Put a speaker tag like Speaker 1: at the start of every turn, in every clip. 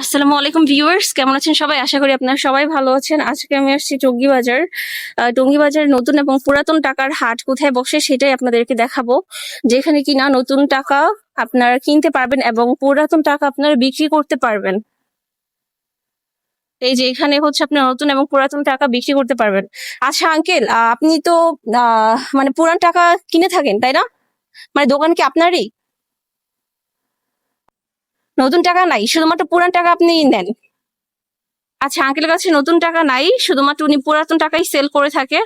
Speaker 1: আসসালামু আলাইকুম ভিউয়ার্স, কেমন আছেন সবাই? আশা করি আপনারা সবাই ভালো আছেন। আজকে আমি আসছি টঙ্গী বাজার টঙ্গী বাজার নতুন এবং পুরাতন টাকার হাট কোথায় বসে সেটাই আপনাদেরকে দেখাবো। যেখানে কিনা নতুন টাকা আপনারা কিনতে পারবেন এবং পুরাতন টাকা আপনারা বিক্রি করতে পারবেন। এই যে এখানে হচ্ছে আপনার নতুন এবং পুরাতন টাকা বিক্রি করতে পারবেন। আচ্ছা আঙ্কেল আপনি তো মানে পুরান টাকা কিনে থাকেন, তাই না? মানে দোকান কি আপনারই? নতুন টাকা নাই শুধুমাত্র পুরান টাকা আপনি নেন। আচ্ছা আঙ্কেলের কাছে নতুন টাকা নাই শুধুমাত্র উনি পুরাতন টাকাই সেল করে থাকে।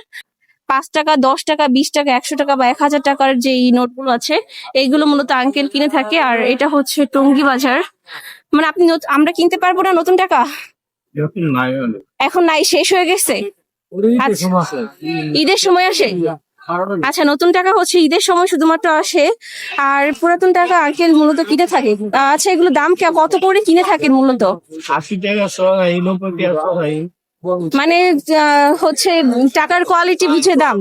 Speaker 1: পাঁচ টাকা দশ টাকা বিশ টাকা একশো টাকা বা এক হাজার টাকার যে নোটগুলো আছে এইগুলো মূলত আঙ্কেল কিনে থাকে। আর এটা হচ্ছে টঙ্গী বাজার। মানে আপনি আমরা কিনতে পারব না নতুন টাকা। এখন নাই শেষ হয়ে গেছে। আচ্ছা। ঈদের সময় আসে? আচ্ছা নতুন টাকা হচ্ছে ঈদের সময় শুধুমাত্র আসে আর পুরাতন টাকা আঙ্কেল মূলত কিনে থাকে। আচ্ছা এগুলো দাম কে- কত করে কিনে থাকেন মূলত?
Speaker 2: আশি টাকা সরাই নব্বই টাকা সরাই
Speaker 1: মানে আহ, হচ্ছে টাকার কোয়ালিটি বুঝে দাম।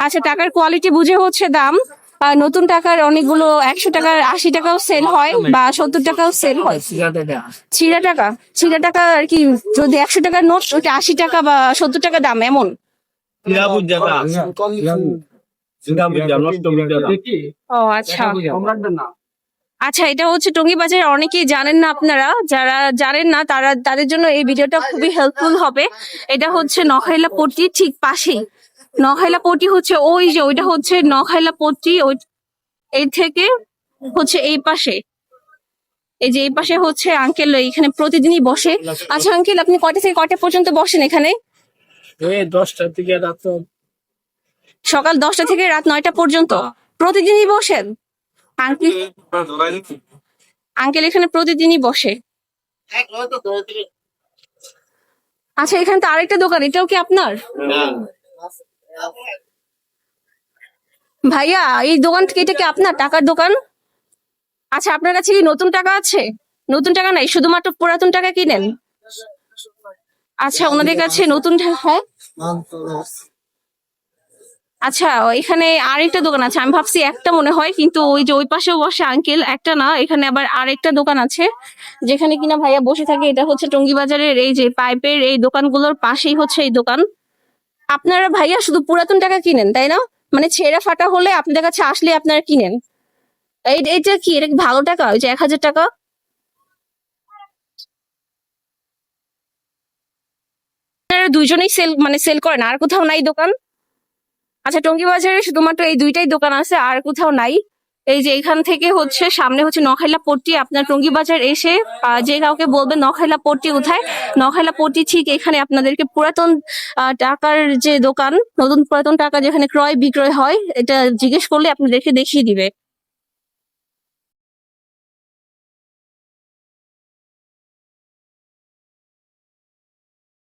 Speaker 1: আচ্ছা টাকার কোয়ালিটি বুঝে হচ্ছে দাম। আর নতুন টাকার অনেকগুলো একশো টাকার আশি টাকাও সেল হয় বা সত্তর টাকাও সেল হয়। ছিড়া টাকা। ছিড়া টাকা। আর কি যদি একশো টাকার নোট ওটা আশি টাকা বা সত্তর টাকা দাম এমন। ও আচ্ছা। আচ্ছা এটা হচ্ছে টঙ্গী বাজার অনেকেই জানেন না আপনারা। যারা জানেন না তারা তাদের জন্য এই ভিডিওটা খুবই হেল্পফুল হবে। এটা হচ্ছে নখাইলা পট্টি ঠিক পাশেই। নখাইলা পট্টি হচ্ছে ওই যে ওইটা হচ্ছে নখাইলা পট্টি ওই এই থেকে হচ্ছে এই পাশে। এই যে এই পাশে হচ্ছে আঙ্কেল এখানে প্রতিদিনই বসে। আচ্ছা আঙ্কেল আপনি কয়টা থেকে কয়টা পর্যন্ত বসেন এখানে?
Speaker 2: এই দশটা থেকে রাত
Speaker 1: সকাল দশটা থেকে রাত নয়টা পর্যন্ত। প্রতিদিনই বসেন। আঙ্কেল আঙ্কেল এখানে প্রতিদিনই বসে। আচ্ছা এখানে তো আরেকটা দোকান এটাও কি আপনার? ভাইয়া এই দোকান থেকে এটা কি আপনার টাকার দোকান? আচ্ছা আপনার কাছে কি নতুন টাকা আছে? নতুন টাকা নাই শুধুমাত্র পুরাতন টাকা কিনেন? আচ্ছা ওনাদের কাছে নতুন হ্যাঁ? আচ্ছা এখানে আরেকটা দোকান আছে। আমি ভাবছি একটা মনে হয়, কিন্তু ওই যে ওই পাশেও বসে আঙ্কেল, একটা না, এখানে আবার আরেকটা দোকান আছে, যেখানে কিনা ভাইয়া বসে থাকে। এটা হচ্ছে টঙ্গী বাজারের এই যে পাইপের এই দোকানগুলোর পাশেই হচ্ছে এই দোকান। আপনারা ভাইয়া শুধু পুরাতন টাকা কিনেন, তাই না? মানে ছেঁড়া ফাটা হলে আপনাদের কাছে আসলে আপনারা কিনেন। এইটা কি? এটা ভালো টাকা? ওই যে এক হাজার টাকা? আপনারা দুইজনেই সেল মানে সেল করেন, আর কোথাও নাই দোকান? আচ্ছা টঙ্গী বাজারে শুধুমাত্র এই দুইটাই দোকান আছে, আর কোথাও নাই। এই যে এখান থেকে হচ্ছে, সামনে হচ্ছে নখাইলা পট্টি, আপনার টঙ্গী বাজার এসে যে কাউকে বলবে নখাইলা পট্টি কোথায়, নখাইলা পট্টি ঠিক এখানে আপনাদেরকে পুরাতন টাকার যে দোকান, নতুন পুরাতন টাকা যেখানে ক্রয় বিক্রয় হয়, এটা জিজ্ঞেস করলে আপনাদেরকে দেখিয়ে দিবে।